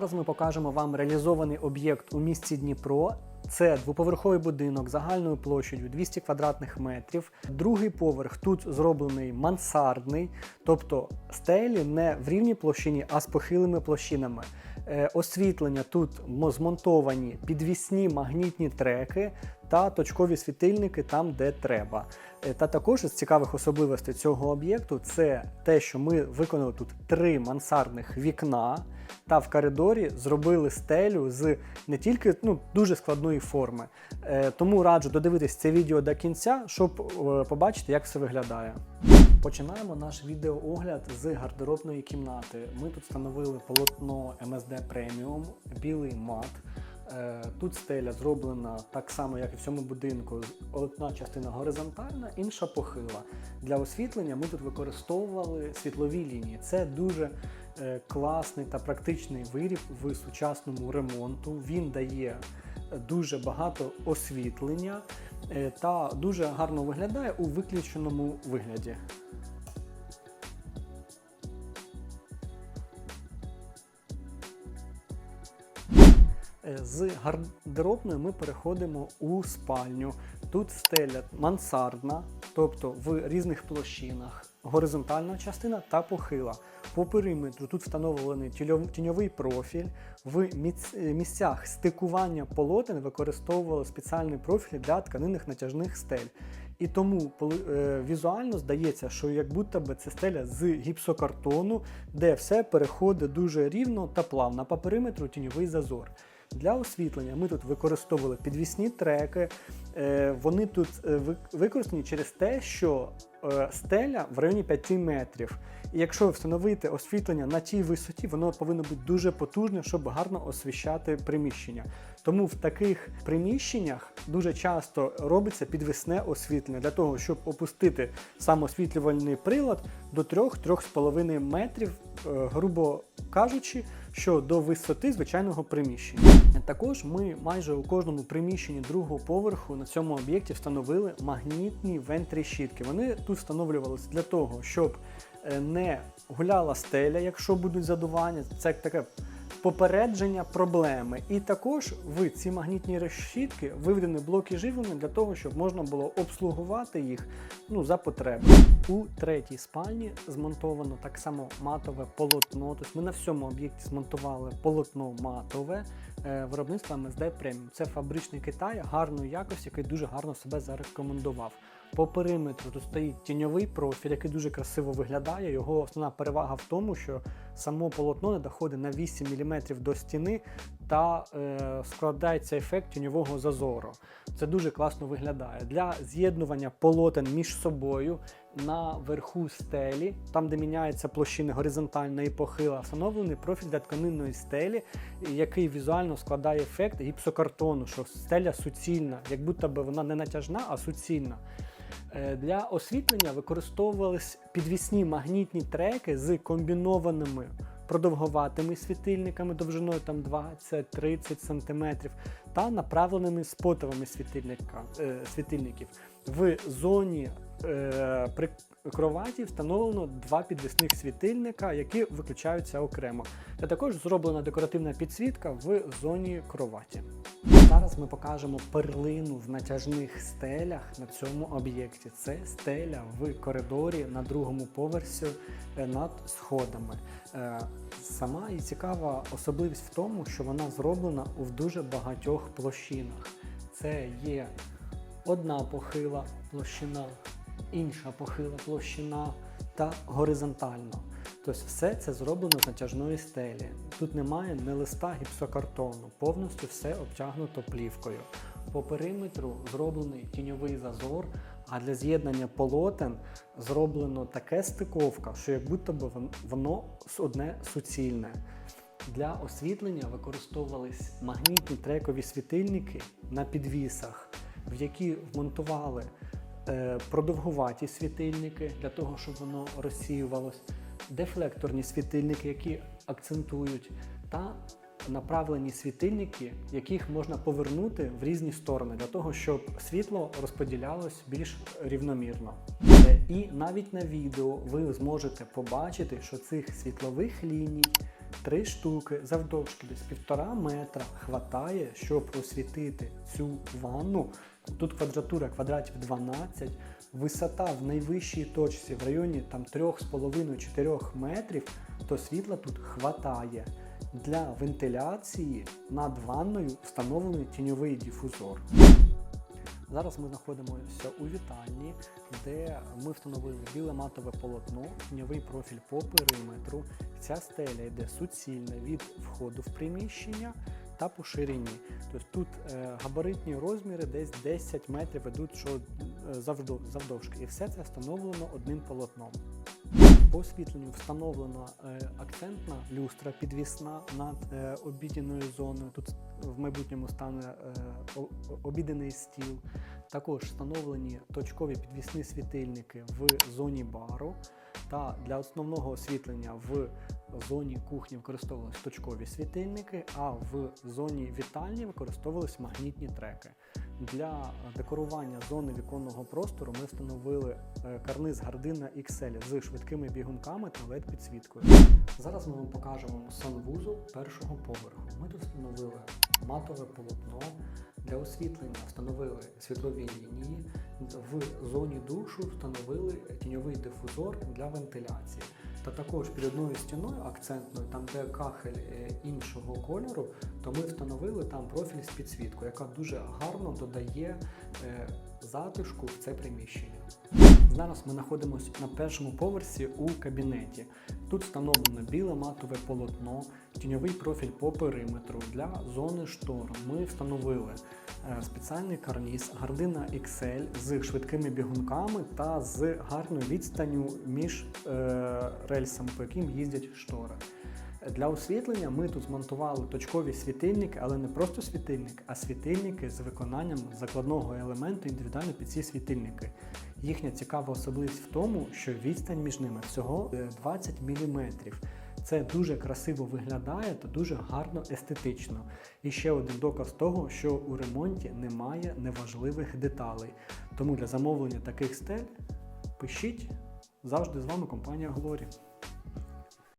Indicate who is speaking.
Speaker 1: Зараз ми покажемо вам реалізований об'єкт у місті Дніпро. Це двоповерховий будинок загальною площею 200 квадратних метрів. Другий поверх тут зроблений мансардний, тобто стелі не в рівній площині, а з похилими площинами. Е, Освітлення тут змонтовані підвісні магнітні треки та точкові світильники там, де треба. Е, Та також із цікавих особливостей цього об'єкту це те, що ми виконали тут три мансардних вікна, та в коридорі зробили стелю з не тільки ну, дуже складної форми. Е, тому раджу додивитись це відео до кінця, щоб е, побачити, як все виглядає. Починаємо наш відеоогляд з гардеробної кімнати. Ми тут встановили полотно MSD Premium, білий мат. Е, Тут стеля зроблена так само, як і в цьому будинку. Одна частина горизонтальна, інша похила. Для освітлення ми тут використовували світлові лінії. Це дуже класний та практичний виріб в сучасному ремонту. Він дає дуже багато освітлення е, та дуже гарно виглядає у виключеному вигляді. Е, З гардеробної ми переходимо у спальню. Тут стеля мансардна, тобто в різних площинах, горизонтальна частина та похила. По периметру тут встановлений тіньовий профіль. В е, місцях стикування полотен використовували спеціальний профіль для тканинних натяжних стель. І тому е, візуально здається, що як будто би це стеля з гіпсокартону, де все переходить дуже рівно та плавно. По периметру тіньовий зазор. Для освітлення ми тут використовували підвісні треки. Е, Вони тут е, використані через те, що е, стеля в районі 5 метрів. І якщо встановити освітлення на тій висоті, воно повинно бути дуже потужне, щоб гарно освіщати приміщення. Тому в таких приміщеннях дуже часто робиться підвісне освітлення для того, щоб опустити самоосвітлювальний прилад до 3-3,5 метрів, грубо кажучи, що до висоти звичайного приміщення. Також ми майже у кожному приміщенні другого поверху на цьому об'єкті встановили магнітні вентрі-щітки. Вони тут встановлювалися для того, щоб е, не гуляла стеля, якщо будуть задування. Це таке попередження проблеми. І також в ці магнітні решітки виведені блоки живлення для того, щоб можна було обслугувати їх ну, за потреби. У третій спальні змонтовано так само матове полотно. Тобто ми на всьому об'єкті змонтували полотно матове виробництва MSD Premium. Це фабричний Китай гарної якості, який дуже гарно себе зарекомендував. По периметру тут стоїть тіньовий профіль, який дуже красиво виглядає. Його основна перевага в тому, що само полотно не доходить на 8 мм до стіни та е, складається ефект тіньового зазору. Це дуже класно виглядає. Для з'єднування полотен між собою на верху стелі, там де міняється площини горизонтальна і похила, встановлений профіль для тканинної стелі, який візуально складає ефект гіпсокартону, що стеля суцільна, як будто би вона не натяжна, а суцільна. Е, Для освітлення використовувались підвісні магнітні треки з комбінованими продовгуватими світильниками довжиною там 20-30 см та направленими спотовими е, світильників. В зоні е, при кроваті встановлено два підвісних світильника, які виключаються окремо. Та також зроблена декоративна підсвітка в зоні кроваті. Зараз ми покажемо перлину в натяжних стелях на цьому об'єкті. Це стеля в коридорі на другому поверсі е, над сходами. Е, Сама і цікава особливість в тому, що вона зроблена у дуже багатьох площинах. Це є одна похила площина, інша похила площина та горизонтально. Тобто все це зроблено з натяжної стелі. Тут немає ні листа гіпсокартону, повністю все обтягнуто плівкою. По периметру зроблений тіньовий зазор, а для з'єднання полотен зроблено таке стиковка, що як будто би воно одне суцільне. Для освітлення використовувались магнітні трекові світильники на підвісах, в які вмонтували е, продовгуваті світильники для того, щоб воно розсіювалось, дефлекторні світильники, які акцентують, та направлені світильники, яких можна повернути в різні сторони для того, щоб світло розподілялось більш рівномірно. І навіть на відео ви зможете побачити, що цих світлових ліній Три штуки завдовжки десь півтора метра хватає, щоб освітити цю ванну. Тут квадратура квадратів 12, висота в найвищій точці в районі там 3,5-4 метрів, то світла тут хватає. Для вентиляції над ванною встановлений тіньовий дифузор. Зараз ми знаходимося у вітальні, де ми встановили біле матове полотно, тіньовий профіль по периметру. Ця стеля йде суцільна від входу в приміщення та по ширині. Тобто тут е, габаритні розміри десь 10 метрів ведуть що, е, завдовжки. І все це встановлено одним полотном. По освітленню встановлена е, акцентна люстра підвісна над обідньою зоною. Тут в майбутньому стане е, о- о- стіл. Також встановлені точкові підвісні світильники в зоні бару. Та для основного освітлення в зоні кухні використовувалися точкові світильники, а в зоні вітальні використовувалися магнітні треки. Для декорування зони віконного простору ми встановили е, карниз Гардина XL з швидкими бігунками та led підсвіткою. Зараз ми вам покажемо санвузол першого поверху. Ми тут встановили матове полотно. Для освітлення встановили світлові лінії. В зоні душу встановили тіньовий дифузор для вентиляції. Та також під одною стіною акцентною, там де кахель е, іншого кольору, то ми встановили там профіль з підсвіткою, яка дуже гарно додає е, затишку в це приміщення. Зараз ми знаходимося на першому поверсі у кабінеті. Тут встановлено біле матове полотно, тіньовий профіль по периметру для зони штор. Ми встановили е, спеціальний карніз Гардина XL з швидкими бігунками та з гарною відстанню між е, рельсами, по яким їздять штори. Для освітлення ми тут змонтували точкові світильники, але не просто світильник, а світильники з виконанням закладного елементу індивідуально під ці світильники. Їхня цікава особливість в тому, що відстань між ними всього е, 20 мм. Це дуже красиво виглядає та дуже гарно естетично. І ще один доказ того, що у ремонті немає неважливих деталей. Тому для замовлення таких стель пишіть завжди з вами компанія Глорі.